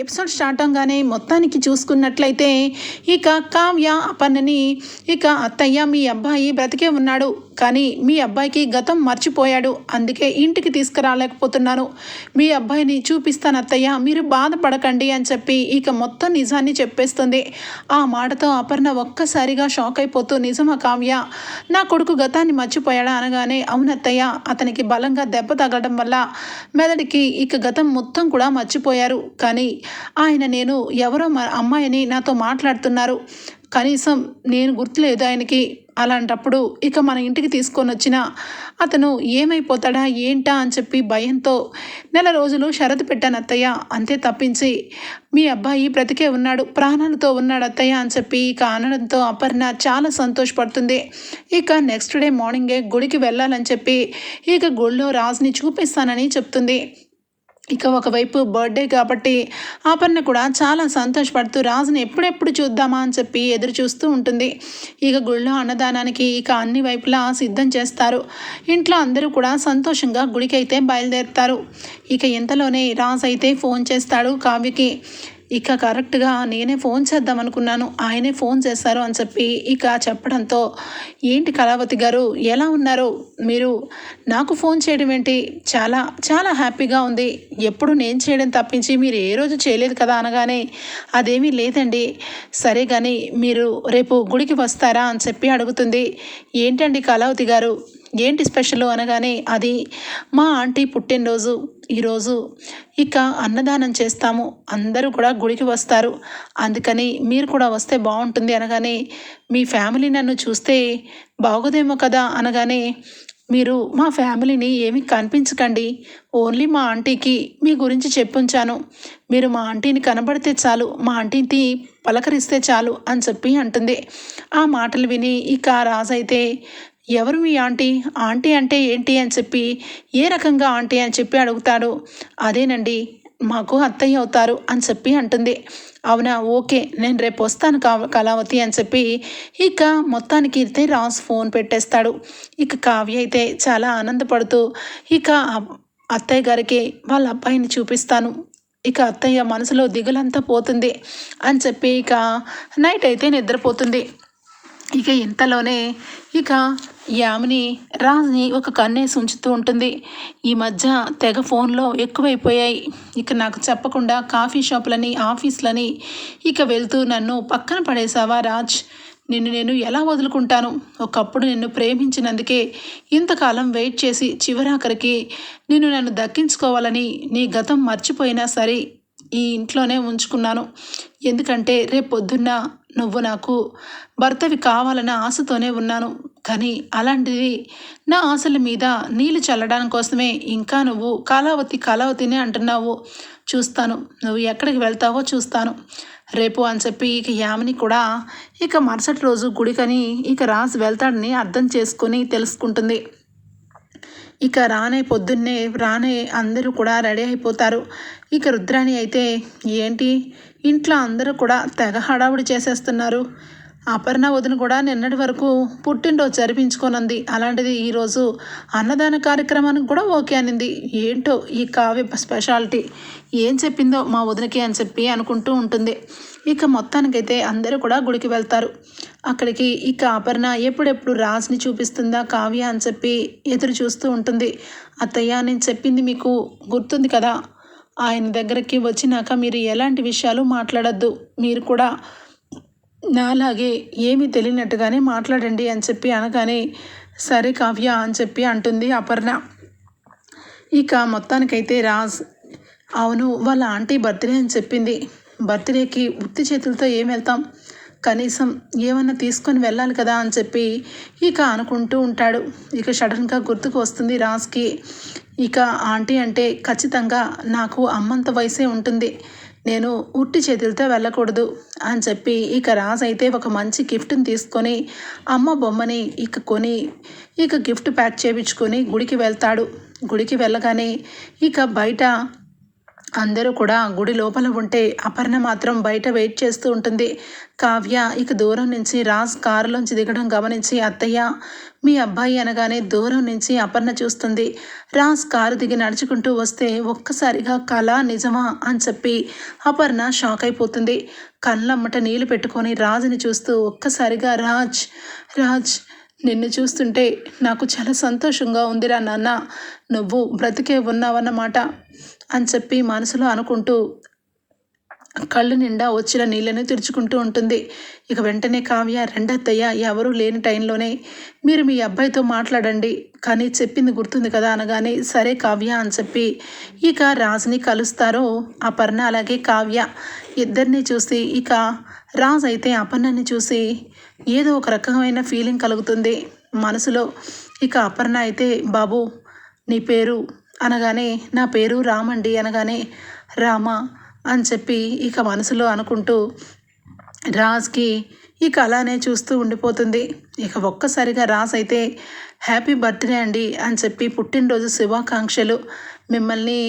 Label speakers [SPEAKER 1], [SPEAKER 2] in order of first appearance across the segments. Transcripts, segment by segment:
[SPEAKER 1] Episode start అవగానే మొత్తానికి చూసుకున్నట్లయితే ఇక కావ్య అపన్నని ఇక అత్తయ్య మీ అబ్బాయి బ్రతికే ఉన్నాడు. కానీ మీ అబ్బాయికి గతం మర్చిపోయాడు. అందుకే ఇంటికి తీసుకురాలేకపోతున్నాను. మీ అబ్బాయిని చూపిస్తాను అత్తయ్య. మీరు బాధపడకండి అని చెప్పి ఇక మొత్తం నిజాన్ని చెప్పేస్తుంది. ఆ మాటతో అపర్ణ ఒక్కసారిగా షాక్ అయిపోతూ నిజమా కావ్య? నా కొడుకు గతాన్ని మర్చిపోయాడా? అనగానే అవునత్తయ్య అతనికి బలంగా దెబ్బ తగలడం వల్ల మెదడికి ఇక గతం మొత్తం కూడా మర్చిపోయారు. కానీ ఆయన నేను ఎవరో అమ్మాయిని నాతో మాట్లాడుతున్నారు. కనీసం నేను గుర్తులేదు ఆయనకి. అలాంటప్పుడు ఇక మన ఇంటికి తీసుకొని వచ్చిన అతను ఏమైపోతాడా ఏంటా అని చెప్పి భయంతో నెల రోజులు షరతు పెట్టాను అత్తయ్య అంతే తప్పించి మీ అబ్బాయి బ్రతికే ఉన్నాడు ప్రాణాలతో ఉన్నాడు అత్తయ్య అని చెప్పి ఇక అనడంతో అపర్ణ చాలా సంతోషపడుతుంది. ఇక నెక్స్ట్ డే మార్నింగే గుడికి వెళ్ళాలని చెప్పి ఇక గుడిలో రాజుని చూపిస్తానని చెప్తుంది. ఇక ఒకవైపు బర్త్డే కాబట్టి ఆపర్ణ కూడా చాలా సంతోషపడుతూ రాజుని ఎప్పుడెప్పుడు చూద్దామా అని చెప్పి ఎదురు చూస్తూ ఉంటుంది. ఇక గుళ్ళో అన్నదానానికి ఇక అన్ని వైపులా సిద్ధం చేస్తారు. ఇంట్లో అందరూ కూడా సంతోషంగా గుడికైతే బయలుదేరుతారు. ఇక ఇంతలోనే రాజు అయితే ఫోన్ చేస్తాడు కావ్యకి. ఇక కరెక్ట్గా నేనే ఫోన్ చేద్దాం అనుకున్నాను. ఆయనే ఫోన్ చేశారు అని చెప్పి ఇక చెప్పడంతో ఏంటి కళావతి గారు ఎలా ఉన్నారు? మీరు నాకు ఫోన్ చేయడం ఏంటి? చాలా చాలా హ్యాపీగా ఉంది. ఎప్పుడు నేను చేయడం తప్పించి మీరు ఏ రోజు చేయలేదు కదా అనగానే అదేమీ లేదండి. సరే కానీ మీరు రేపు గుడికి వస్తారా? అని చెప్పి అడుగుతుంది. ఏంటండి కళావతి గారు? ఏంటి స్పెషల్ అనగానే అది మా ఆంటీ పుట్టినరోజు ఈరోజు ఇక అన్నదానం చేస్తాము. అందరూ కూడా గుడికి వస్తారు. అందుకని మీరు కూడా వస్తే బాగుంటుంది అనగానే మీ ఫ్యామిలీ నన్ను చూస్తే బాగోదేమో కదా అనగానే మీరు మా ఫ్యామిలీని ఏమీ కనిపించకండి. ఓన్లీ మా ఆంటీకి మీ గురించి చెప్పుంచాను. మీరు మా ఆంటీని కనబడితే చాలు మా ఆంటీని పలకరిస్తే చాలు అని చెప్పి అంటుంది. ఆ మాటలు విని ఇక రాజైతే ఎవరు మీ ఆంటీ? ఆంటీ అంటే ఏంటి అని చెప్పి ఏ రకంగా ఆంటీ అని చెప్పి అడుగుతాడు? అదేనండి మాకు అత్తయ్య అవుతారు అని చెప్పి అంటుంది. అవునా ఓకే నేను రేపు వస్తాను కా కళావతి అని చెప్పి ఇక మొత్తానికి అయితే రాజ్ ఫోన్ పెట్టేస్తాడు. ఇక కావ్య అయితే చాలా ఆనందపడుతూ ఇక అత్తయ్య గారికి వాళ్ళ అబ్బాయిని చూపిస్తాను. ఇక అత్తయ్య మనసులో దిగులంతా పోతుంది అని చెప్పి ఇక నైట్ అయితే నిద్రపోతుంది. ఇక ఇంతలోనే ఇక యామిని రాజ్ని ఒక కన్నేసి ఉంచుతూ ఉంటుంది. ఈ మధ్య తెగ ఫోన్లో ఎక్కువైపోయాయి. ఇక నాకు చెప్పకుండా కాఫీ షాపులని ఆఫీస్లని ఇక వెళ్తూ నన్ను పక్కన పడేసావా రాజ్? నిన్ను నేను ఎలా వదులుకుంటాను? ఒకప్పుడు నిన్ను ప్రేమించినందుకే ఇంతకాలం వెయిట్ చేసి చివరాఖరికి నిన్ను నన్ను దక్కించుకోవాలని నీ గతం మర్చిపోయినా సరే ఈ ఇంట్లోనే ఉంచుకున్నాను. ఎందుకంటే రేపు పొద్దున్న నువ్వు నాకు భర్తవి కావాలన్న ఆశతోనే ఉన్నాను. కానీ అలాంటివి నా ఆశల మీద నీళ్ళు చల్లడం కోసమే ఇంకా నువ్వు కాలావతి కళావతినే అంటున్నావు. చూస్తాను. నువ్వు ఎక్కడికి వెళ్తావో చూస్తాను. రేపు అని చెప్పి ఇక యామిని కూడా ఇక మరుసటి రోజు గుడికని ఇక రాజు వెళ్తాడని అర్థం చేసుకొని తెలుసుకుంటుంది. ఇక రానే పొద్దున్నే రానే అందరూ కూడా రెడీ అయిపోతారు. ఇక రుద్రాణి అయితే ఏంటి? ఇంట్లో అందరూ కూడా తెగ హడావుడి చేసేస్తున్నారు. అపర్ణ వదిన కూడా నిన్నటి వరకు పుట్టినరోజు జరిపించుకోనంది. అలాంటిది ఈరోజు అన్నదాన కార్యక్రమానికి కూడా ఓకే అనింది. ఏంటో ఈ కావ్య స్పెషాలిటీ. ఏం చెప్పిందో మా వదినకి అని చెప్పి అనుకుంటూ ఉంటుంది. ఇక మొత్తానికైతే అందరూ కూడా గుడికి వెళ్తారు. అక్కడికి ఇక అపర్ణ ఎప్పుడెప్పుడు రాజ్ని చూపిస్తుందా కావ్య అని చెప్పి ఎదురు చూస్తూ ఉంటుంది. అత్తయ్య నేను చెప్పింది మీకు గుర్తుంది కదా? ఆయన దగ్గరికి వచ్చినాక మీరు ఎలాంటి విషయాలు మాట్లాడద్దు. మీరు కూడా నాలాగే ఏమీ తెలియనట్టుగానే మాట్లాడండి అని చెప్పి అనగానే సరే కావ్య అని చెప్పి అంటుంది అపర్ణ. ఇక మొత్తానికైతే రాజ్ అవును వాళ్ళ ఆంటీ బర్త్డే అని చెప్పింది. బర్త్డేకి ఉత్తి చేతులతో ఏం వెళ్తాం? కనీసం ఏమన్నా తీసుకొని వెళ్ళాలి కదా అని చెప్పి ఇక అనుకుంటూ ఉంటాడు. ఇక సడన్గా గుర్తుకు వస్తుంది రాజ్కి. ఇక ఆంటీ అంటే ఖచ్చితంగా నాకు అమ్మంత వయసే ఉంటుంది. నేను ఉట్టి చేతులతో వెళ్ళకూడదు అని చెప్పి ఇక రాజ్ అయితే ఒక మంచి గిఫ్ట్ని తీసుకొని అమ్మ బొమ్మని ఇక కొని ఇక గిఫ్ట్ ప్యాక్ చేయించుకొని గుడికి వెళ్తాడు. గుడికి వెళ్ళగానే ఇక బయట అందరూ కూడా గుడి లోపల ఉంటే అపర్ణ మాత్రం బయట వెయిట్ చేస్తూ ఉంటుంది. కావ్య ఇక దూరం నుంచి రాజ్ కారులోంచి దిగడం గమనించి అత్తయ్య మీ అబ్బాయి అనగానే దూరం నుంచి అపర్ణ చూస్తుంది. రాజ్ కారు దిగి నడుచుకుంటూ వస్తే ఒక్కసారిగా కళ నిజమా? అని చెప్పి అపర్ణ షాక్ అయిపోతుంది. కళ్ళమ్మట నీళ్ళు పెట్టుకొని రాజుని చూస్తూ ఒక్కసారిగా రాజ్ రాజ్ నిన్ను చూస్తుంటే నాకు చాలా సంతోషంగా ఉందిరా నాన్న. నువ్వు బ్రతికే ఉన్నావన్నమాట అని చెప్పి మనసులో అనుకుంటూ కళ్ళు నిండా వచ్చిన నీళ్ళని తెరుచుకుంటూ ఉంటుంది. ఇక వెంటనే కావ్య రెండత్తయ్య ఎవరూ లేని టైంలోనే మీరు మీ అబ్బాయితో మాట్లాడండి కానీ చెప్పింది గుర్తుంది కదా అనగానే సరే కావ్య అని చెప్పి ఇక రాజుని కలుస్తారు అపర్ణ అలాగే కావ్య. ఇద్దరిని చూసి ఇక రాజు అయితే అపర్ణని చూసి ఏదో ఒక రకమైన ఫీలింగ్ కలుగుతుంది మనసులో. ఇక అపర్ణ అయితే బాబు నీ పేరు అనగానే నా పేరు రామండి అనగానే రామ అని చెప్పి ఇక మనసులో అనుకుంటూ రాజ్కి ఇక అలానే చూస్తూ ఉండిపోతుంది. ఇక ఒక్కసారిగా రాజ్ అయితే హ్యాపీ బర్త్డే అండి అని చెప్పి పుట్టినరోజు శుభాకాంక్షలు. మిమ్మల్ని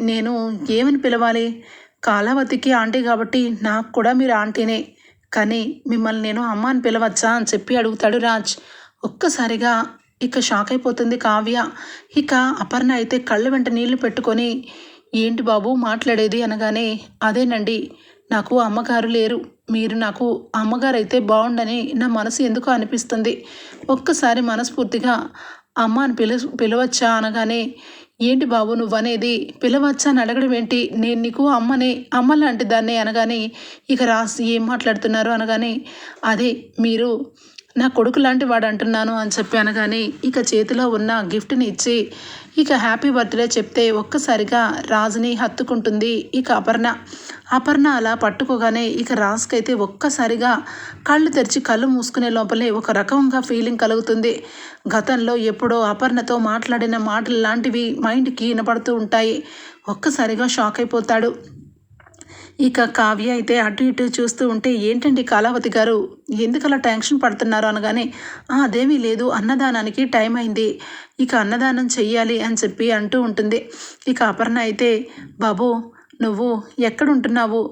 [SPEAKER 1] నేను ఏమని పిలవాలి? కాలావతికి ఆంటీ కాబట్టి నాకు కూడా మీరు ఆంటీనే. కానీ మిమ్మల్ని నేను అమ్మ అని పిలవచ్చా అని చెప్పి అడుగుతాడు రాజ్. ఒక్కసారిగా ఇక షాక్ అయిపోతుంది కావ్య. ఇక అపర్ణ అయితే కళ్ళ వెంట నీళ్ళు పెట్టుకొని ఏంటి బాబు మాట్లాడేది? అనగానే అదేనండి నాకు అమ్మగారు లేరు. మీరు నాకు అమ్మగారు అయితే బాగుండని నా మనసు ఎందుకో అనిపిస్తుంది. ఒక్కసారి మనస్ఫూర్తిగా అమ్మ అని పిలు పిలవచ్చా? అనగానే ఏంటి బాబు నువ్వనేది? పిలవచ్చా అని అడగడం ఏంటి? నేను నీకు అమ్మనే అమ్మ లాంటి దాన్ని అనగానే ఇక రాసి ఏం మాట్లాడుతున్నారు అనగానే అదే మీరు నా కొడుకు లాంటి వాడు అంటున్నాను అని చెప్పి అనగానే ఇక చేతిలో ఉన్న గిఫ్ట్ని ఇచ్చి ఇక హ్యాపీ బర్త్డే చెప్తే ఒక్కసారిగా రాజుని హత్తుకుంటుంది ఇక అపర్ణ. అపర్ణ అలా పట్టుకోగానే ఇక రాస్కైతే ఒక్కసారిగా కళ్ళు తెరిచి కళ్ళు మూసుకునే లోపలే ఒక రకంగా ఫీలింగ్ కలుగుతుంది. గతంలో ఎప్పుడో అపర్ణతో మాట్లాడిన మాటలు లాంటివి మైండ్కి వినపడుతూ ఉంటాయి. ఒక్కసారిగా షాక్ అయిపోతాడు. ఇక కావ్య అయితే అటు ఇటు చూస్తూ ఉంటే ఏంటండి కళావతి గారు? ఎందుకలా టెన్షన్ పడుతున్నారు? అనగానే అదేమీ లేదు. అన్నదానానికి టైం అయింది. ఇక అన్నదానం చెయ్యాలి అని చెప్పి అంటూ ఉంటుంది. ఇక అపర్ణ అయితే బాబు నువ్వు ఎక్కడుంటున్నావు?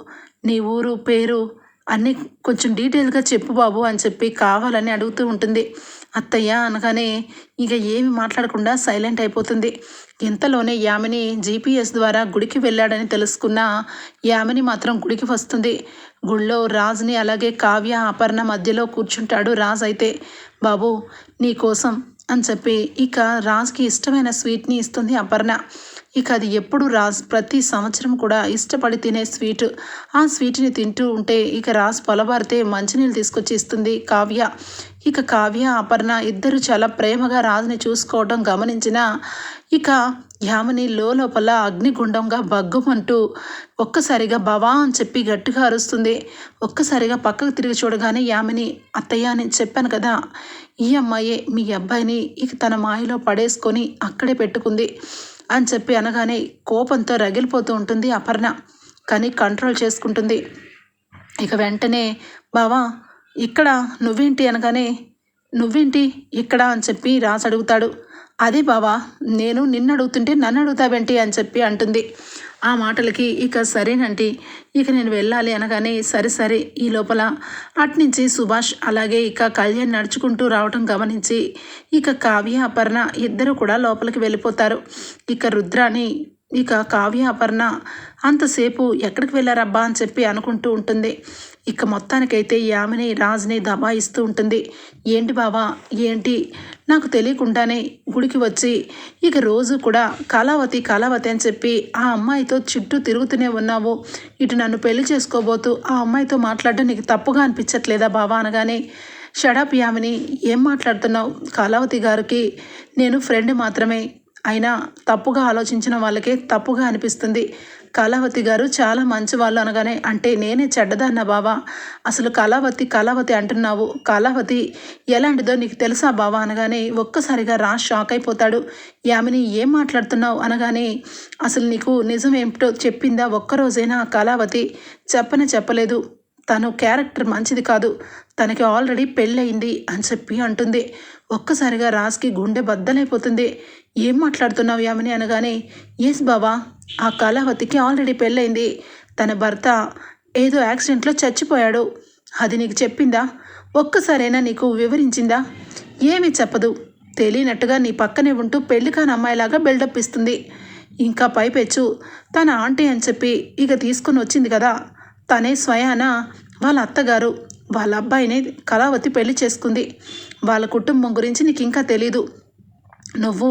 [SPEAKER 1] నీ ఊరు పేరు అన్నీ కొంచెం డీటెయిల్గా చెప్పు బాబు అని చెప్పి కావాలని అడుగుతూ ఉంటుంది. అత్తయ్య అనగానే ఇక ఏమి మాట్లాడకుండా సైలెంట్ అయిపోతుంది. ఇంతలోనే యామిని జీపీఎస్ ద్వారా గుడికి వెళ్ళాడని తెలుసుకున్న యామిని మాత్రం గుడికి వస్తుంది. గుళ్ళో రాజుని అలాగే కావ్య అపర్ణ మధ్యలో కూర్చుంటాడు రాజ్ అయితే. బాబు నీ కోసం అని చెప్పి ఇక రాజ్కి ఇష్టమైన స్వీట్ని ఇస్తుంది అపర్ణ. ఇక అది ఎప్పుడు రాజ్ ప్రతి సంవత్సరం కూడా ఇష్టపడి తినే స్వీట్. ఆ స్వీట్ని తింటూ ఉంటే ఇక రాజ్ పొలబారితే మంచినీళ్ళు తీసుకొచ్చి ఇస్తుంది కావ్య. ఇక కావ్య అపర్ణ ఇద్దరు చాలా ప్రేమగా రాజుని చూసుకోవడం గమనించిన ఇక యామని లోపల అగ్నిగుండంగా బగ్గుమంటూ ఒక్కసారిగా భవా అని చెప్పి గట్టిగా అరుస్తుంది. ఒక్కసారిగా పక్కకు తిరిగి చూడగానే యామిని అత్తయ్య అని చెప్పాను కదా ఈ అమ్మాయే మీ అబ్బాయిని ఇక తన మాయలో పడేసుకొని అక్కడే పెట్టుకుంది. అని చెప్పి అనగానే కోపంతో రగిలిపోతూ ఉంటుంది అపర్ణ. కానీ కంట్రోల్ చేసుకుంటుంది. ఇక వెంటనే బావా ఇక్కడ నువ్వేంటి? అనగానే నువ్వేంటి ఇక్కడ? అని చెప్పి రాసి అడుగుతాడు. అదే బావా నేను నిన్ను అడుగుతుంటే నన్ను అడుగుతావేంటి? అని చెప్పి అంటుంది. ఆ మాటలకి ఇక సరేనంటే ఇక నేను వెళ్ళాలి అనగానే సరే సరే ఈ లోపల అట్నుంచి సుభాష్ అలాగే ఇక కళ్యాణ్ నడుచుకుంటూ రావటం గమనించి ఇక కావ్య అపర్ణ ఇద్దరు కూడా లోపలికి వెళ్ళిపోతారు. ఇక రుద్రాని ఇక కావ్య అపర్ణ అంతసేపు ఎక్కడికి వెళ్ళారబ్బా అని చెప్పి అనుకుంటూ ఉంటుంది. ఇక మొత్తానికైతే యామిని రాజుని దబాయిస్తూ ఉంటుంది. ఏంటి బావా? ఏంటి? నాకు తెలియకుండానే గుడికి వచ్చి ఇక రోజు కూడా కళావతి కళావతి అని చెప్పి ఆ అమ్మాయితో చుట్టూ తిరుగుతూనే ఉన్నావు. ఇటు నన్ను పెళ్ళి చేసుకోబోతూ ఆ అమ్మాయితో మాట్లాడడం నీకు తప్పుగా అనిపించట్లేదా బావా అనగానే షడప్ యామిని ఏం మాట్లాడుతున్నావు? కళావతి గారికి నేను ఫ్రెండ్ మాత్రమే. అయినా తప్పుగా ఆలోచించిన వాళ్ళకే తప్పుగా అనిపిస్తుంది. కళావతి గారు చాలా మంచి వాళ్ళు అనగానే అంటే నేనే చెడ్డదన్న బావా. అసలు కళావతి కళావతి అంటున్నావు. కళావతి ఎలాంటిదో నీకు తెలుసా బావా అనగానే ఒక్కసారిగా రా షాక్ అయిపోతాడు. యామిని ఏం మాట్లాడుతున్నావు అనగానే అసలు నీకు నిజం ఏమిటో చెప్పిందా ఒక్కరోజైనా కళావతి? చెప్పనే చెప్పలేదు. తను క్యారెక్టర్ మంచిది కాదు. తనకి ఆల్రెడీ పెళ్ళయింది అని చెప్పి అంటుంది. ఒక్కసారిగా రాజ్కి గుండె బద్దలైపోతుంది. ఏం మాట్లాడుతున్నావు యామిని అనగానే ఎస్ బావా ఆ కళావతికి ఆల్రెడీ పెళ్ళయింది. తన భర్త ఏదో యాక్సిడెంట్లో చచ్చిపోయాడు. అది నీకు చెప్పిందా? ఒక్కసారైనా నీకు వివరించిందా? ఏమీ చెప్పదు. తెలియనట్టుగా నీ పక్కనే ఉంటూ పెళ్ళి కాని అమ్మాయిలాగా బిల్డప్ ఇస్తుంది. ఇంకా పైపెచ్చు. తన ఆంటీ అని చెప్పి ఇక తీసుకుని వచ్చింది కదా. తనే స్వయాన వాళ్ళ అత్తగారు వాళ్ళ అబ్బాయిని కళావతి పెళ్ళి చేసుకుంది. వాళ్ళ కుటుంబం గురించి నీకు ఇంకా తెలీదు. నువ్వు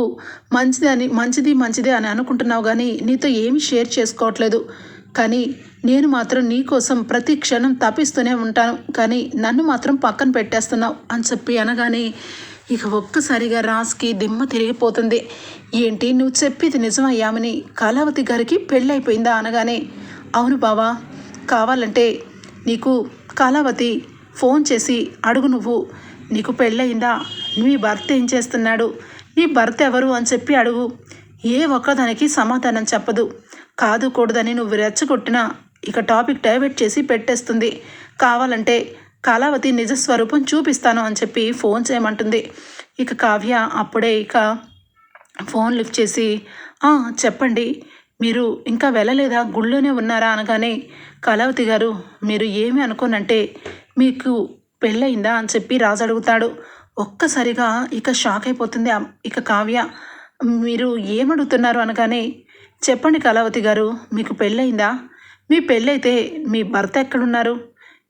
[SPEAKER 1] మంచిది అని మంచిది మంచిది అని అనుకుంటున్నావు కానీ నీతో ఏమీ షేర్ చేసుకోవట్లేదు. కానీ నేను మాత్రం నీ కోసం ప్రతి క్షణం తప్పిస్తూనే ఉంటాను. కానీ నన్ను మాత్రం పక్కన పెట్టేస్తున్నావు అని చెప్పి అనగానే ఇక ఒక్కసారిగా రాజ్కి దిమ్మ తిరిగిపోతుంది. ఏంటి నువ్వు చెప్పేది నిజమయ్యామని కళావతి గారికి పెళ్ళైపోయిందా అనగానే అవును బావా కావాలంటే నీకు కళావతి ఫోన్ చేసి అడుగు నువ్వు. నీకు పెళ్ళయిందా? నీ భర్త ఏం చేస్తున్నాడు? నీ భర్త ఎవరు అని చెప్పి అడుగు. ఏ ఒక్కదానికి సమాధానం చెప్పదు. కాదు కూడదని నువ్వు రెచ్చగొట్టినా ఇక టాపిక్ డైవర్ట్ చేసి పెట్టేస్తుంది. కావాలంటే కళావతి నిజస్వరూపం చూపిస్తాను అని చెప్పి ఫోన్ చేయమంటుంది. ఇక కావ్య అప్పుడే ఇక ఫోన్ లిఫ్ట్ చేసి చెప్పండి. మీరు ఇంకా వెళ్ళలేదా? గుళ్ళోనే ఉన్నారా? అనగానే కళావతి గారు మీరు ఏమి అనుకోనంటే మీకు పెళ్ళయిందా? అని చెప్పి రాజు అడుగుతాడు. ఒక్కసారిగా ఇక షాక్ అయిపోతుంది ఇక కావ్య. మీరు ఏమడుగుతున్నారు అనగానే చెప్పండి కళావతి గారు మీకు పెళ్ళయిందా? మీ పెళ్ళైతే మీ భర్త ఎక్కడున్నారు?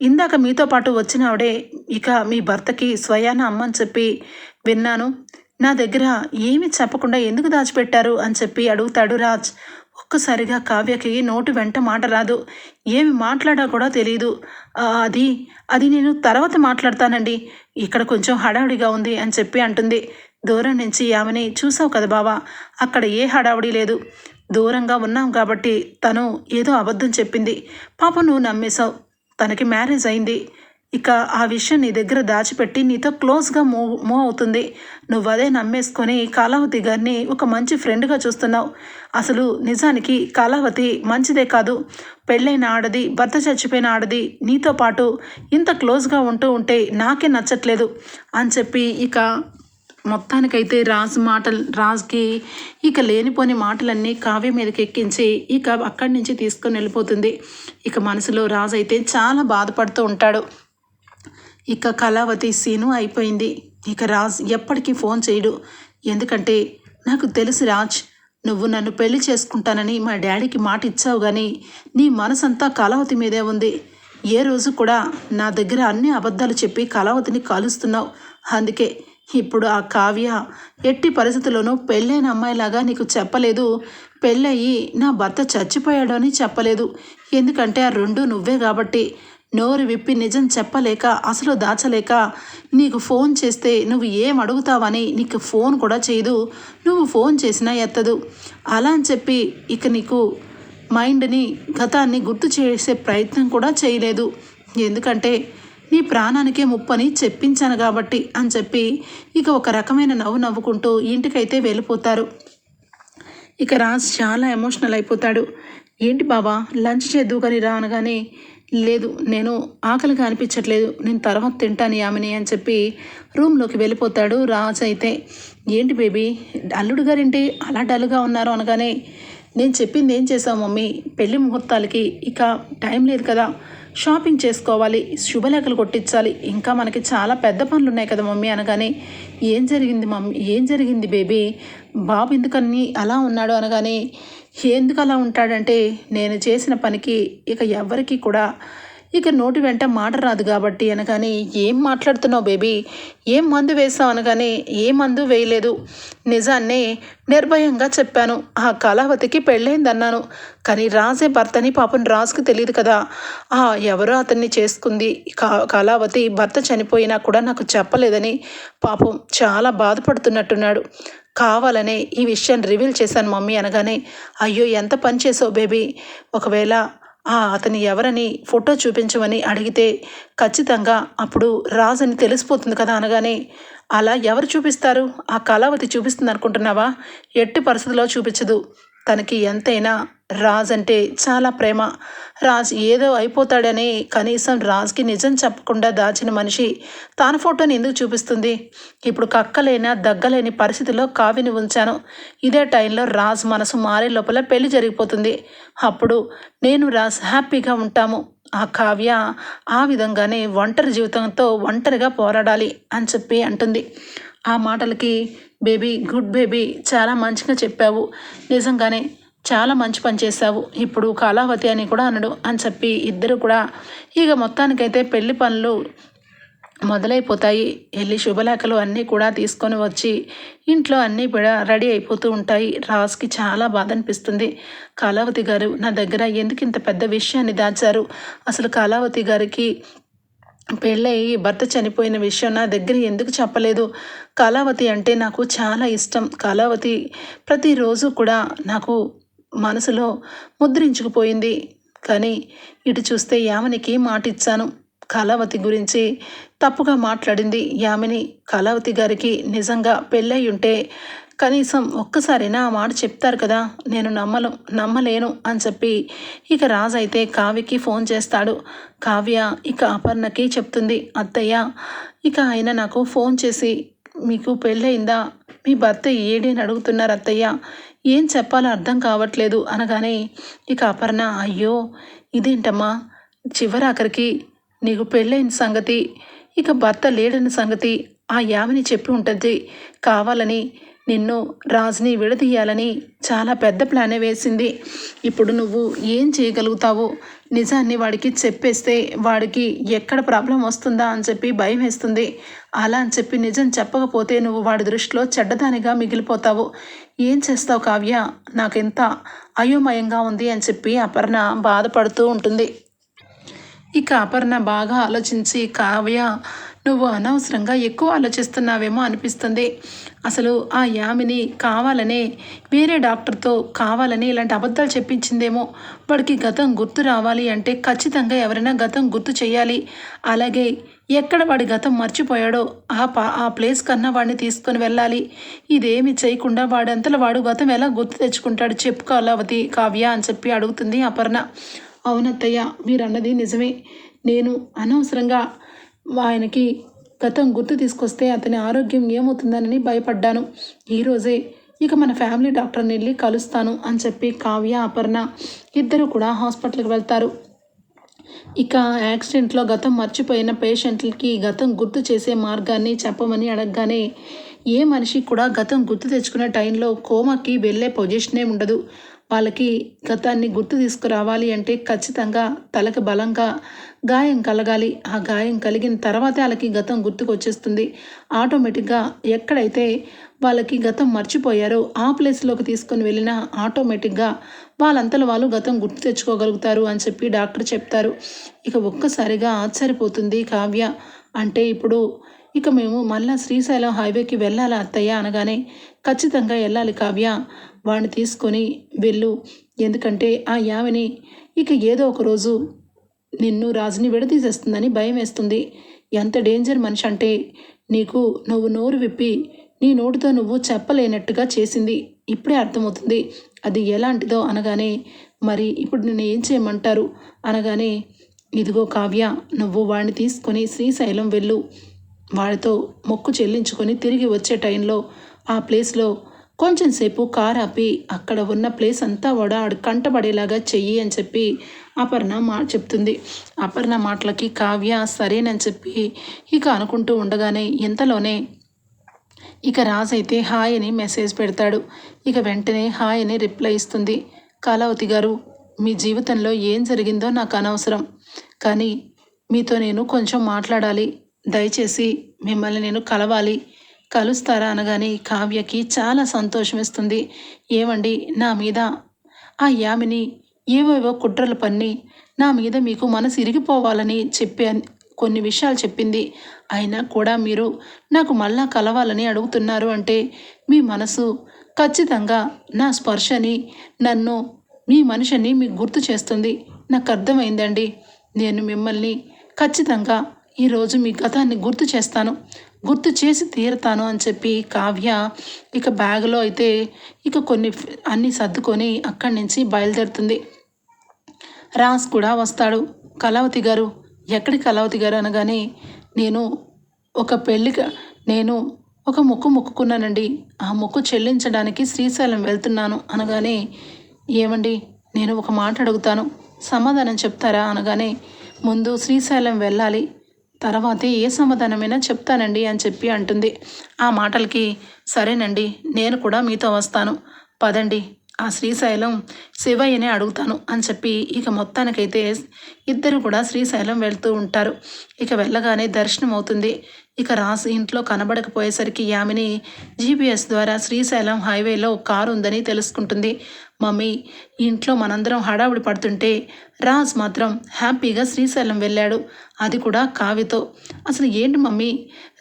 [SPEAKER 1] ఇందాక మీతో పాటు వచ్చిన ఆవిడే ఇక మీ భర్తకి స్వయాన అమ్మని చెప్పి విన్నాను. నా దగ్గర ఏమి చెప్పకుండా ఎందుకు దాచిపెట్టారు? అని చెప్పి అడుగుతాడు రాజ్. ఒక్కసారిగా కావ్యకి నోటి వెంట మాట రాదు. ఏమి మాట్లాడా కూడా తెలియదు అది అది నేను తర్వాత మాట్లాడతానండి. ఇక్కడ కొంచెం హడావుడిగా ఉంది అని చెప్పి అంటుంది. దూరం నుంచి ఆమెని చూసావు కదా బావా? అక్కడ ఏ హడావుడి లేదు. దూరంగా ఉన్నాం కాబట్టి తను ఏదో అబద్ధం చెప్పింది. పాప నువ్వు నమ్మేశావు. తనకి మ్యారేజ్ అయింది. ఇక ఆ విషయం నీ దగ్గర దాచిపెట్టి నీతో క్లోజ్గా మూవ్ మూవ్ అవుతుంది. నువ్వు అదే నమ్మేసుకొని కాలావతి గారిని ఒక మంచి ఫ్రెండ్గా చూస్తున్నావు. అసలు నిజానికి కాలావతి మంచిదే కాదు. పెళ్ళైన ఆడది భర్త చచ్చిపోయిన ఆడది నీతో పాటు ఇంత క్లోజ్గా ఉంటూ ఉంటే నాకే నచ్చట్లేదు అని చెప్పి ఇక మొత్తానికైతే రాజు మాటలు రాజుకి ఇక లేనిపోని మాటలన్నీ కావ్య మీదకి ఎక్కించి ఇక అక్కడి నుంచి తీసుకొని వెళ్ళిపోతుంది. ఇక మనసులో రాజు అయితే చాలా బాధపడుతూ ఉంటాడు. ఇక కళావతి సీను అయిపోయింది. ఇక రాజ్ ఎప్పటికీ ఫోన్ చేయడు. ఎందుకంటే నాకు తెలుసు రాజ్ నువ్వు నన్ను పెళ్ళి చేసుకుంటానని మా డాడీకి మాట ఇచ్చావు కానీ నీ మనసంతా కళావతి మీదే ఉంది. ఏ రోజు కూడా నా దగ్గర అన్ని అబద్ధాలు చెప్పి కళావతిని కాలుస్తున్నావు. అందుకే ఇప్పుడు ఆ కావ్య ఎట్టి పరిస్థితుల్లోనూ పెళ్ళైన అమ్మాయిలాగా నీకు చెప్పలేదు. పెళ్ళయి నా భర్త చచ్చిపోయాడు అని చెప్పలేదు. ఎందుకంటే ఆ రెండు నువ్వే కాబట్టి నోరు విప్పి నిజం చెప్పలేక అసలు దాచలేక నీకు ఫోన్ చేస్తే నువ్వు ఏం అడుగుతావని నీకు ఫోన్ కూడా చేయదు. నువ్వు ఫోన్ చేసినా ఎత్తదు. అలా అని చెప్పి ఇక నీకు మైండ్ని గతాన్ని గుర్తు చేసే ప్రయత్నం కూడా చేయలేదు. ఎందుకంటే నీ ప్రాణానికే ముప్పని చెప్పించాను కాబట్టి అని చెప్పి ఇక ఒక రకమైన నవ్వు నవ్వుకుంటూ ఇంటికైతే వెళ్ళిపోతారు. ఇక రాజ్ చాలా ఎమోషనల్ అయిపోతాడు. ఏంటి బాబా లంచ్ చేద్దు కానీ రా అనగానే లేదు నేను ఆకలిగా అనిపించట్లేదు నేను తర్వాత తింటాను యామిని అని చెప్పి రూమ్లోకి వెళ్ళిపోతాడు రాజు అయితే. ఏంటి బేబీ అల్లుడు గారేంటి అలా డల్గా ఉన్నారు అనగానే నేను చెప్పింది ఏం చేసావు మమ్మీ? పెళ్ళి ముహూర్తాలకి ఇక టైం లేదు కదా. షాపింగ్ చేసుకోవాలి శుభలేఖలు కొట్టించాలి. ఇంకా మనకి చాలా పెద్ద పనులు ఉన్నాయి కదా మమ్మీ అనగానే ఏం జరిగింది మమ్మీ ఏం జరిగింది బేబీ? బాబు ఎందుకని అలా ఉన్నాడు అనగానే ఎందుకు అలా ఉంటాడంటే నేను చేసిన పనికి ఇక ఎవరికి కూడా ఇక నోటి వెంట మాట రాదు కాబట్టి అనగానే ఏం మాట్లాడుతున్నావు బేబీ? ఏం మందు వేసావు అనగానే ఏ మందు వేయలేదు. నిజాన్నే నిర్భయంగా చెప్పాను. ఆ కళావతికి పెళ్ళైందన్నాను. కానీ రాజే భర్తని పాపం రాజుకి తెలియదు కదా. ఆ ఎవరో అతన్ని చేసుకుంది. కా కళావతి భర్త చనిపోయినా కూడా నాకు చెప్పలేదని పాపం చాలా బాధపడుతున్నట్టున్నాడు. కావాలనే ఈ విషయాన్ని రివీల్ చేశాను మమ్మీ అనగానే అయ్యో ఎంత పని చేసావు బేబీ? ఒకవేళ ఆ అతని ఎవరని ఫోటో చూపించమని అడిగితే ఖచ్చితంగా అప్పుడు రాజని తెలిసిపోతుంది కదా అనగానే అలా ఎవరు చూపిస్తారు? ఆ కళావతి చూపిస్తుంది అనుకుంటున్నావా? ఎట్టి పరిస్థితిలో చూపించదు. తనకి ఎంతైనా రాజ్ అంటే చాలా ప్రేమ. రాజ్ ఏదో అయిపోతాడని కనీసం రాజ్కి నిజం చెప్పకుండా దాచిన మనిషి తాను ఫోటోని ఎందుకు చూపిస్తుంది? ఇప్పుడు కక్కలేనా దగ్గలేని పరిస్థితిలో కావిని ఉంచాను. ఇదే టైంలో రాజ్ మనసు మారే లోపల పెళ్ళి జరిగిపోతుంది. అప్పుడు నేను రాజ్ హ్యాపీగా ఉంటాము. ఆ కావ్య ఆ విధంగానే ఒంటరి జీవితంతో ఒంటరిగా పోరాడాలి అని చెప్పి అంటుంది. ఆ మాటలకి బేబీ గుడ్ బేబీ చాలా మంచిగా చెప్పావు. నిజంగానే చాలా మంచి పని చేశావు. ఇప్పుడు కళావతి అని కూడా అనడు అని చెప్పి ఇద్దరు కూడా ఇక మొత్తానికైతే పెళ్ళి పనులు మొదలైపోతాయి. వెళ్ళి శుభలేఖలు అన్నీ కూడా తీసుకొని వచ్చి ఇంట్లో అన్నీ కూడా రెడీ అయిపోతూ ఉంటాయి. రాజ్కి చాలా బాధ అనిపిస్తుంది కళావతి గారు నా దగ్గర ఎందుకు ఇంత పెద్ద విషయాన్ని దాచారు? అసలు కళావతి గారికి పెళ్ళయి భర్త చనిపోయిన విషయం నా దగ్గర ఎందుకు చెప్పలేదు? కళావతి అంటే నాకు చాలా ఇష్టం. కళావతి ప్రతిరోజు కూడా నాకు మనసులో ముద్రించుకుపోయింది. కానీ ఇటు చూస్తే యామనికి మాట ఇచ్చాను కళావతి గురించి తప్పుగా మాట్లాడింది యామిని. కళావతి గారికి నిజంగా పెళ్ళై ఉంటే కనీసం ఒక్కసారైనా ఆ మాట చెప్తారు కదా నేను నమ్మను నమ్మలేను అని చెప్పి ఇక రాజు అయితే కావ్యకి ఫోన్ చేస్తాడు. కావ్య ఇక అపర్ణకి చెప్తుంది అత్తయ్య ఇక ఆయన నాకు ఫోన్ చేసి మీకు పెళ్ళయిందా? మీ భర్త ఏడేని అని అడుగుతున్నారు అత్తయ్య. ఏం చెప్పాలో అర్థం కావట్లేదు అనగానే ఇక అపర్ణ అయ్యో ఇదేంటమ్మా? చివరాఖరికి నీకు పెళ్ళైన సంగతి ఇక భర్త లేడని సంగతి ఆ యామిని చెప్పి ఉంటుంది. కావాలని నిన్ను రాజుని విడదీయాలని చాలా పెద్ద ప్లానే వేసింది. ఇప్పుడు నువ్వు ఏం చేయగలుగుతావు నిజాన్ని వాడికి చెప్పేస్తే వాడికి ఎక్కడ ప్రాబ్లం వస్తుందా అని చెప్పి భయం వేస్తుంది. అలా అని చెప్పి నిజం చెప్పకపోతే నువ్వు వాడి దృష్టిలో చెడ్డదానిగా మిగిలిపోతావు. ఏం చేస్తావు కావ్య? నాకెంత అయోమయంగా ఉంది అని చెప్పి అపర్ణ బాధపడుతూ ఉంటుంది. ఇక అపర్ణ బాగా ఆలోచించి కావ్య నువ్వు అనవసరంగా ఎక్కువ ఆలోచిస్తున్నావేమో అనిపిస్తుంది. అసలు ఆ యామిని కావాలనే వేరే డాక్టర్తో కావాలని ఇలాంటి అబద్ధాలు చెప్పించిందేమో. వాడికి గతం గుర్తు రావాలి అంటే ఖచ్చితంగా ఎవరైనా గతం గుర్తు చేయాలి. అలాగే ఎక్కడ వాడి గతం మర్చిపోయాడో ఆ పా ఆ ప్లేస్ కన్నా వాడిని తీసుకొని వెళ్ళాలి. ఇదేమి చేయకుండా వాడంతలో వాడు గతం ఎలా గుర్తు తెచ్చుకుంటాడు చెప్పుకోవాలవతి కావ్య అని చెప్పి అడుగుతుంది అపర్ణ. అవునత్తయ్య మీరు అన్నది నిజమే. నేను అనవసరంగా ఆయనకి గతం గుర్తు తీసుకొస్తే అతని ఆరోగ్యం ఏమవుతుందని భయపడ్డాను. ఈరోజే ఇక మన ఫ్యామిలీ డాక్టర్ని వెళ్ళి కలుస్తాను అని చెప్పి కావ్య అపర్ణ ఇద్దరు కూడా హాస్పిటల్కి వెళ్తారు. ఇక యాక్సిడెంట్లో గతం మర్చిపోయిన పేషెంట్లకి గతం గుర్తు చేసే మార్గాన్ని చెప్పమని అడగగానే ఏ మనిషి కూడా గతం గుర్తు తెచ్చుకునే టైంలో కోమాకి వెళ్ళే పొజిషనే ఉండదు. వాళ్ళకి గతాన్ని గుర్తు తీసుకురావాలి అంటే ఖచ్చితంగా తలకు బలంగా గాయం కలగాలి. ఆ గాయం కలిగిన తర్వాతే వాళ్ళకి గతం గుర్తుకు వచ్చేస్తుంది ఆటోమేటిక్గా ఎక్కడైతే వాళ్ళకి గతం మర్చిపోయారో ఆ ప్లేస్లోకి తీసుకొని వెళ్ళినా ఆటోమేటిక్గా వాళ్ళంతలో వాళ్ళు గతం గుర్తు తెచ్చుకోగలుగుతారు అని చెప్పి డాక్టర్ చెప్తారు. ఇక ఒక్కసారిగా ఆశ్చర్యపోతుంది కావ్య. అంటే ఇప్పుడు ఇక మేము మళ్ళా శ్రీశైలం హైవేకి వెళ్ళాలా అత్తయ్య అనగానే ఖచ్చితంగా వెళ్ళాలి కావ్య. వాడిని తీసుకొని వెళ్ళు. ఎందుకంటే ఆ యామిని ఇక ఏదో ఒక రోజు నిన్ను రాజుని విడదీసేస్తుందని భయం వేస్తుంది. ఎంత డేంజర్ మనిషి అంటే నీకు నువ్వు నోరు విప్పి నీ నోటితో నువ్వు చెప్పలేనట్టుగా చేసింది. ఇప్పుడే అర్థమవుతుంది. అది ఎలాంటిదో అనగానే మరి ఇప్పుడు నేను ఏం చేయమంటారు? అనగానే ఇదిగో కావ్య నువ్వు వాడిని తీసుకొని శ్రీశైలం వెళ్ళు. వాడితో మొక్కు చెల్లించుకొని తిరిగి వచ్చే టైంలో ఆ ప్లేస్లో కొంచెం సేపు కార్ ఆపి అక్కడ ఉన్న ప్లేస్ అంతా కూడా కంటపడేలాగా చెయ్యి అని చెప్పి అపర్ణ మా చెప్తుంది. అపర్ణ మాటలకి కావ్య సరేనని చెప్పి ఇక అనుకుంటూ ఉండగానే ఇంతలోనే ఇక రాజ్ అయితే హాయ్ అని మెసేజ్ పెడతాడు. ఇక వెంటనే హాయ్ అని రిప్లై ఇస్తుంది. కళావతి గారు మీ జీవితంలో ఏం జరిగిందో నాకు అనవసరం. కానీ మీతో నేను కొంచెం మాట్లాడాలి. దయచేసి మిమ్మల్ని నేను కలవాలి. కలుస్తారా అనగానే కావ్యకి చాలా సంతోషం ఇస్తుంది ఏమండి నా మీద. ఆ యామిని ఏవేవో కుట్రలు పన్ని నా మీద మీకు మనసు ఇరిగిపోవాలని చెప్పే కొన్ని విషయాలు చెప్పింది. అయినా కూడా మీరు నాకు మళ్ళా కలవాలని అడుగుతున్నారు అంటే మీ మనసు ఖచ్చితంగా నా స్పర్శని నన్ను మీ మనిషిని మీకు గుర్తు చేస్తుంది. నాకు అర్థమైందండి. నేను మిమ్మల్ని ఖచ్చితంగా ఈరోజు మీ గతాన్ని గుర్తు చేస్తాను. గుర్తు చేసి తీరుతాను అని చెప్పి కావ్య ఇక బ్యాగులో అయితే ఇక కొన్ని అన్నీ సర్దుకొని అక్కడి నుంచి బయలుదేరుతుంది. రాస్ కూడా వస్తాడు. కళావతి గారు ఎక్కడి కళావతి గారు అనగానే నేను ఒక పెళ్ళిక నేను ఒక మొక్కు మొక్కుకున్నానండి. ఆ మొక్కు చెల్లించడానికి శ్రీశైలం వెళ్తున్నాను అనగానే ఏమండి నేను ఒక మాట అడుగుతాను. సమాధానం చెప్తారా అనగానే ముందు శ్రీశైలం వెళ్ళాలి. తర్వాతే ఏ సమాధానమైనా చెప్తానండి అని చెప్పి అంటుంది. ఆ మాటలకి సరేనండి నేను కూడా మీతో వస్తాను. పదండి ఆ శ్రీశైలం శివయ్యనే అడుగుతాను అని చెప్పి ఇక మొత్తానికైతే ఇద్దరు కూడా శ్రీశైలం వెళ్తూ ఉంటారు. ఇక వెళ్ళగానే దర్శనం అవుతుంది ఇక రాసి ఇంట్లో కనబడకపోయేసరికి యామిని జీపీఎస్ ద్వారా శ్రీశైలం హైవేలో కారు ఉందని తెలుసుకుంటుంది. మమ్మీ ఇంట్లో మనందరం హడావుడి పడుతుంటే రాజ్ మాత్రం హ్యాపీగా శ్రీశైలం వెళ్ళాడు. అది కూడా కావ్యతో. అసలు ఏంటి మమ్మీ?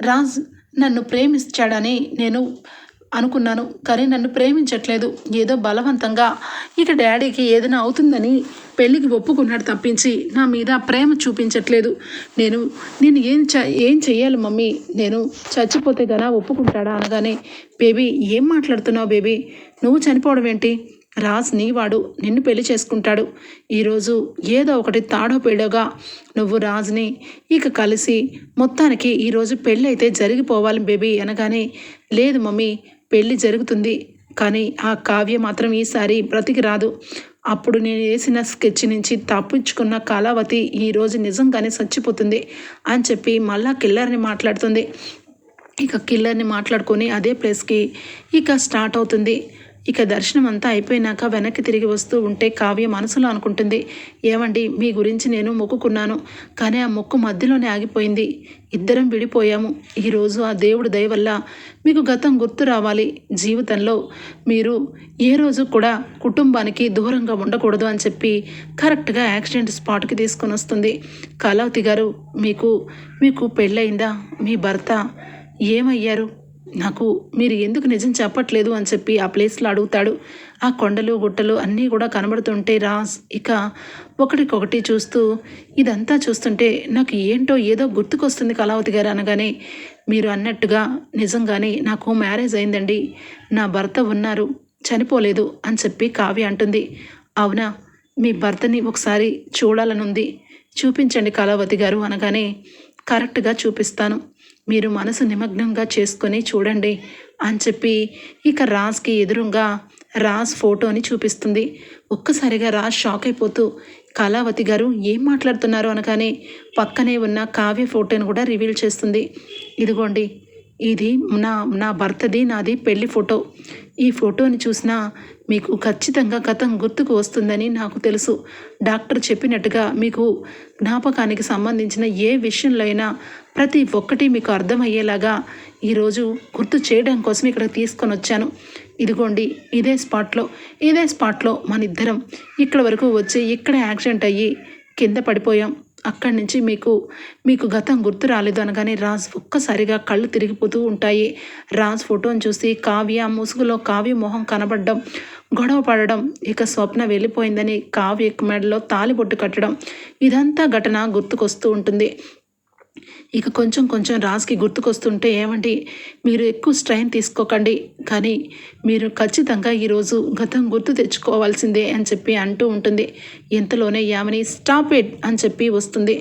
[SPEAKER 1] రాజ్ నన్ను ప్రేమించాడని నేను అనుకున్నాను కానీ నన్ను ప్రేమించట్లేదు. ఏదో బలవంతంగా ఇక డాడీకి ఏదైనా అవుతుందని పెళ్ళికి ఒప్పుకున్నాడు తప్పించి నా మీద ప్రేమ చూపించట్లేదు. నేను నేను ఏం చ ఏం చెయ్యాలి మమ్మీ? నేను చచ్చిపోతే గనా ఒప్పుకుంటాడా అనగానే బేబీ ఏం మాట్లాడుతున్నావు బేబీ? నువ్వు చనిపోవడం ఏంటి? రాజ్ని వాడు నిన్ను పెళ్ళి చేసుకుంటాడు. ఈరోజు ఏదో ఒకటి తాడో పేడోగా నువ్వు రాజుని ఇక కలిసి మొత్తానికి ఈరోజు పెళ్ళి అయితే జరిగిపోవాలి బేబీ అనగానే లేదు మమ్మీ పెళ్ళి జరుగుతుంది. కానీ ఆ కావ్య మాత్రం ఈసారి బ్రతికి రాదు. అప్పుడు నేను వేసిన స్కెచ్ నుంచి తప్పించుకున్న కళావతి ఈరోజు నిజంగానే చచ్చిపోతుంది అని చెప్పి మళ్ళా కిల్లర్ని మాట్లాడుతుంది. ఇక కిల్లర్ని మాట్లాడుకొని అదే ప్లేస్కి ఇక స్టార్ట్ అవుతుంది. ఇక దర్శనం అంతా అయిపోయినాక వెనక్కి తిరిగి వస్తూ ఉంటే కావ్య మనసులో అనుకుంటుంది ఏమండి మీ గురించి నేను మొక్కుకున్నాను కానీ ఆ మొక్కు మధ్యలోనే ఆగిపోయింది. ఇద్దరం విడిపోయాము. ఈరోజు ఆ దేవుడి దయ వల్ల మీకు గతం గుర్తు రావాలి. జీవితంలో మీరు ఏ రోజు కూడా కుటుంబానికి దూరంగా ఉండకూడదు అని చెప్పి కరెక్ట్గా యాక్సిడెంట్ స్పాట్కి తీసుకొని వస్తుంది. కళావతి గారు మీకు మీకు పెళ్ళయిందా? మీ భర్త ఏమయ్యారు? నాకు మీరు ఎందుకు నిజం చెప్పట్లేదు అని చెప్పి ఆ ప్లేస్లో అడుగుతాడు. ఆ కొండలు గుట్టలు అన్నీ కూడా కనబడుతుంటే రాస్ ఇక ఒకటికొకటి చూస్తూ ఇదంతా చూస్తుంటే నాకు ఏంటో ఏదో గుర్తుకొస్తుంది కళావతి గారు అనగానే మీరు అన్నట్టుగా నిజంగానే నాకు మ్యారేజ్ అయిందండి. నా భర్త ఉన్నారు చనిపోలేదు అని చెప్పి కావ్య అంటుంది. అవునా? మీ భర్తని ఒకసారి చూడాలనుంది. చూపించండి కళావతి గారు అనగానే కరెక్ట్గా చూపిస్తాను. మీరు మనసు నిమగ్నంగా చేసుకొని చూడండి అని చెప్పి ఇక రాజ్కి ఎదురుగా రాజ్ ఫోటోని చూపిస్తుంది. ఒక్కసారిగా రాజ్ షాక్ అయిపోతూ కళావతి గారు ఏం మాట్లాడుతున్నారు అనగానే పక్కనే ఉన్న కావ్య ఫోటోని కూడా రివీల్ చేస్తుంది. ఇదిగోండి ఇది నా నా భర్తది నాది పెళ్ళి ఫోటో. ఈ ఫోటోని చూసినా మీకు ఖచ్చితంగా గతం గుర్తుకు వస్తుందని నాకు తెలుసు. డాక్టర్ చెప్పినట్టుగా మీకు జ్ఞాపకానికి సంబంధించిన ఏ విషయంలో అయినా ప్రతి ఒక్కటి మీకు అర్థమయ్యేలాగా ఈరోజు గుర్తు చేయడం కోసం ఇక్కడ తీసుకొని వచ్చాను. ఇదిగోండి ఇదే స్పాట్లో ఇదే స్పాట్లో మన ఇద్దరం ఇక్కడ వరకు వచ్చి ఇక్కడ యాక్సిడెంట్ అయ్యి కింద పడిపోయాం. అక్కడి నుంచి మీకు మీకు గతం గుర్తు రాలేదు అనగానే రాజ్ ఒక్కసారిగా కళ్ళు తిరిగిపోతూ ఉంటాయి. రాజ్ ఫోటోని చూసి కావ్య ముసుగులో కావ్య మొహం కనబడడం గొడవ పడడం ఇక స్వప్న వెళ్ళిపోయిందని కావ్య మెడలో తాలిబొట్టు కట్టడం ఇదంతా ఘటన గుర్తుకొస్తూ ఉంటుంది. ఇక కొంచెం కొంచెం రాజ్కి గుర్తుకొస్తుంటే ఏమండి మీరు ఎక్కువ స్ట్రైన్ తీసుకోకండి కానీ మీరు ఖచ్చితంగా ఈరోజు గతం గుర్తు తెచ్చుకోవాల్సిందే అని చెప్పి అంటూ ఉంటుంది. ఇంతలోనే యామని స్టాప్ ఇట్ అని చెప్పి వస్తుంది.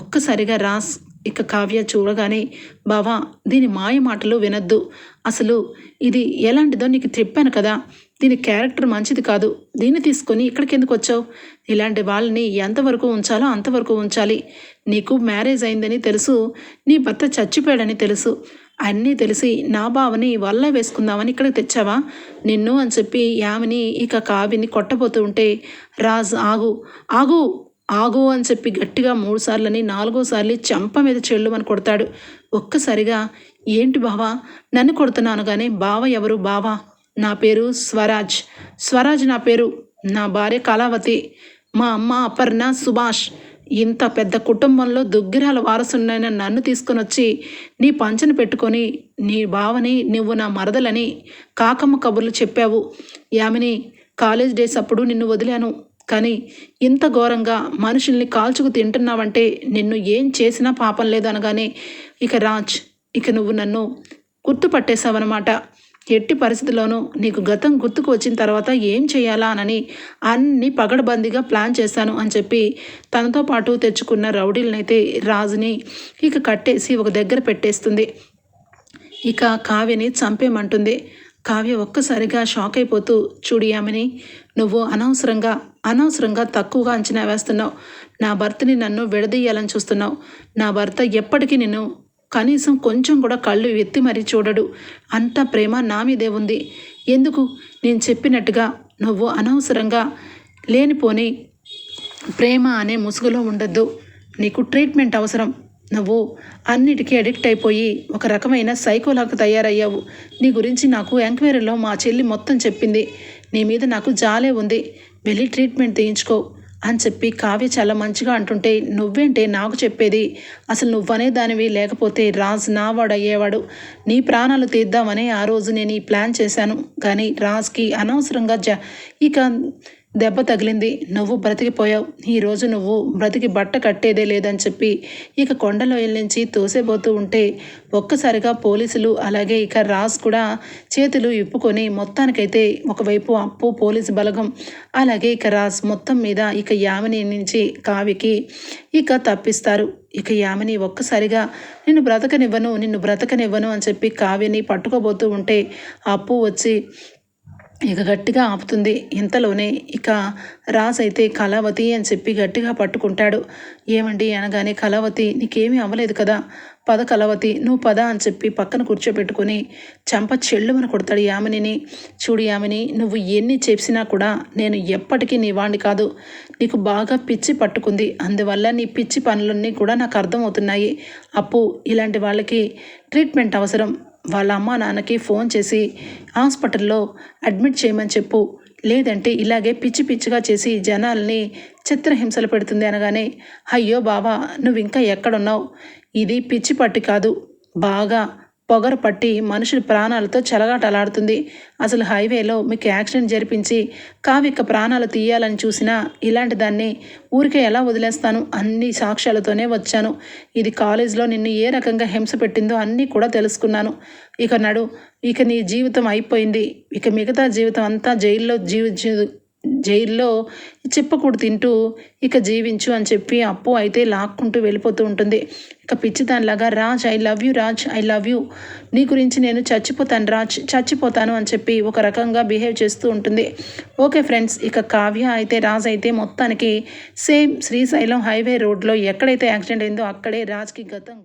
[SPEAKER 1] ఒక్కసారిగా రాజ్ ఇక కావ్య చూడగానే బావా దీని మాయ మాటలు వినొద్దు. అసలు ఇది ఎలాంటిదో నీకు చెప్పాను కదా. దీని క్యారెక్టర్ మంచిది కాదు. దీన్ని తీసుకొని ఇక్కడికి ఎందుకు వచ్చావు? ఇలాంటి వాళ్ళని ఎంతవరకు ఉంచాలో అంతవరకు ఉంచాలి. నీకు మ్యారేజ్ అయిందని తెలుసు. నీ భర్త చచ్చిపోయాడని తెలుసు. అన్నీ తెలిసి నా బావని వల్ల వేసుకుందామని ఇక్కడికి తెచ్చావా? నిన్ను అని చెప్పి యామిని ఇక కావిని కొట్టబోతూ ఉంటే రాజ్ ఆగు ఆగు ఆగు అని చెప్పి గట్టిగా మూడు సార్లని నాలుగోసార్లు చెంప మీద చెల్లుమని కొడతాడు. ఒక్కసారిగా ఏంటి బావా? నన్ను కొడుతున్నాను కానీ బావ ఎవరు? బావా? నా పేరు స్వరాజ్. స్వరాజ్ నా పేరు. నా భార్య కళావతి. మా అమ్మ అపర్ణ సుభాష్. ఇంత పెద్ద కుటుంబంలో దుగ్గిరాల వారసునైన నన్ను తీసుకొని వచ్చి నీ పంచను పెట్టుకొని నీ బావని నువ్వు నా మరదలని కాకమ్మ కబుర్లు చెప్పావు. యామిని కాలేజ్ డేస్ అప్పుడు నిన్ను వదిలాను. కానీ ఇంత ఘోరంగా మనుషుల్ని కాల్చుకు తింటున్నావంటే నిన్ను ఏం చేసినా పాపం లేదు అనగానే ఇక రాజ్ ఇక నువ్వు నన్ను గుర్తుపట్టేశావన్నమాట. ఎట్టి పరిస్థితుల్లోనూ నీకు గతం గుర్తుకు వచ్చిన తర్వాత ఏం చేయాలా అని అన్ని పగడబందీగా ప్లాన్ చేశాను అని చెప్పి తనతో పాటు తెచ్చుకున్న రౌడీలనైతే రాజుని ఇక కట్టేసి ఒక దగ్గర పెట్టేస్తుంది. ఇక కావ్యని చంపేమంటుంది కావ్య ఒక్కసారిగా షాక్ అయిపోతూ చూడియామని నువ్వు అనవసరంగా అనవసరంగా తక్కువగా అంచనా వేస్తున్నావు. నా భర్తని నన్ను విడదీయాలని చూస్తున్నావు. నా భర్త ఎప్పటికీ నిన్ను కనీసం కొంచెం కూడా కళ్ళు ఎత్తి మరీ చూడడు. అంత ప్రేమ నా మీదే ఉంది. ఎందుకు? నేను చెప్పినట్టుగా నువ్వు అనవసరంగా లేనిపోని ప్రేమ అనే ముసుగులో ఉండొద్దు. నీకు ట్రీట్మెంట్ అవసరం. నువ్వు అన్నిటికీ అడిక్ట్ అయిపోయి ఒక రకమైన సైకోలాగా తయారయ్యావు. నీ గురించి నాకు ఎంక్వైరీలో మా చెల్లి మొత్తం చెప్పింది. నీ మీద నాకు జాలే ఉంది. వెళ్ళి ట్రీట్మెంట్ తీయించుకో. అని చెప్పి కావ్య చాలా మంచిగా అంటుంటే నువ్వేంటే నాకు చెప్పేది? అసలు నువ్వనే దానివి లేకపోతే రాజ్ నావాడు అయ్యేవాడు. నీ ప్రాణాలు తీద్దామని ఆ రోజు నేను ఈ ప్లాన్ చేశాను. కానీ రాజ్కి అనవసరంగా జ ఇక దెబ్బ తగిలింది. నువ్వు బ్రతికిపోయావు. ఈరోజు నువ్వు బ్రతికి బట్ట కట్టేదే లేదని చెప్పి ఇక కొండలోయల నుంచి తోసేపోతూ ఉంటే ఒక్కసారిగా పోలీసులు అలాగే ఇక రాజ్ కూడా చేతులు ఇప్పుకొని మొత్తానికైతే ఒకవైపు అప్పు పోలీసు బలగం అలాగే ఇక రాజ్ మొత్తం మీద ఇక యామిని నుంచి కావికి ఇక తప్పిస్తారు. ఇక యామిని ఒక్కసారిగా నిన్ను బ్రతకనివ్వను నిన్ను బ్రతకనివ్వను అని చెప్పి కావ్యని పట్టుకోబోతూ ఉంటే అప్పు వచ్చి ఇక గట్టిగా ఆపుతుంది. ఇంతలోనే ఇక రాజ్ అయితే కళావతి అని చెప్పి గట్టిగా పట్టుకుంటాడు. ఏమండి అనగానే కళావతి నీకేమీ అవ్వలేదు కదా? పద కలవతి నువ్వు పద అని చెప్పి పక్కన కూర్చోబెట్టుకొని చంప చెల్లుమని కొడతాడు యామినిని. చూడు యామిని నువ్వు ఎన్ని చేసినా కూడా నేను ఎప్పటికీ నీ వాణ్ణి కాదు. నీకు బాగా పిచ్చి పట్టుకుంది. అందువల్ల నీ పిచ్చి పనులన్నీ కూడా నాకు అర్థమవుతున్నాయి. అప్పు ఇలాంటి వాళ్ళకి ట్రీట్మెంట్ అవసరం. వాళ్ళ అమ్మా నాన్నకి ఫోన్ చేసి హాస్పిటల్లో అడ్మిట్ చేయమని చెప్పు. లేదంటే ఇలాగే పిచ్చి పిచ్చిగా చేసి జనాల్ని చిత్రహింసలు పెడుతుంది అనగానే అయ్యో బావా నువ్వు ఇంకా ఎక్కడున్నావు? ఇది పిచ్చి పట్టి కాదు. బాగా పొగరు పట్టి మనుషుల ప్రాణాలతో చెలగాటలాడుతుంది. అసలు హైవేలో మీకు యాక్సిడెంట్ జరిపించి కావిక్క ప్రాణాలు తీయాలని చూసినా ఇలాంటి దాన్ని ఊరికే ఎలా వదిలేస్తాను? అన్ని సాక్ష్యాలతోనే వచ్చాను. ఇది కాలేజ్లో నిన్ను ఏ రకంగా హింస పెట్టిందో అన్నీ కూడా తెలుసుకున్నాను. ఇక నడు ఇక నీ జీవితం అయిపోయింది. ఇక మిగతా జీవితం అంతా జైల్లో జీవి జైల్లో చెప్పకూడదు తింటూ ఇక జీవించు అని చెప్పి అప్పు అయితే లాక్కుంటూ వెళ్ళిపోతూ ఉంటుంది. ఇక పిచ్చి దానిలాగా Raj I love you Raj I love you నీ గురించి నేను చచ్చిపోతాను రాజ్ చచ్చిపోతాను అని చెప్పి ఒక రకంగా బిహేవ్ చేస్తూ ఉంటుంది. ఓకే ఫ్రెండ్స్ ఇక కావ్య అయితే రాజ్ అయితే మొత్తానికి సేమ్ శ్రీశైలం హైవే రోడ్లో ఎక్కడైతే యాక్సిడెంట్ అయిందో అక్కడే రాజ్కి గతం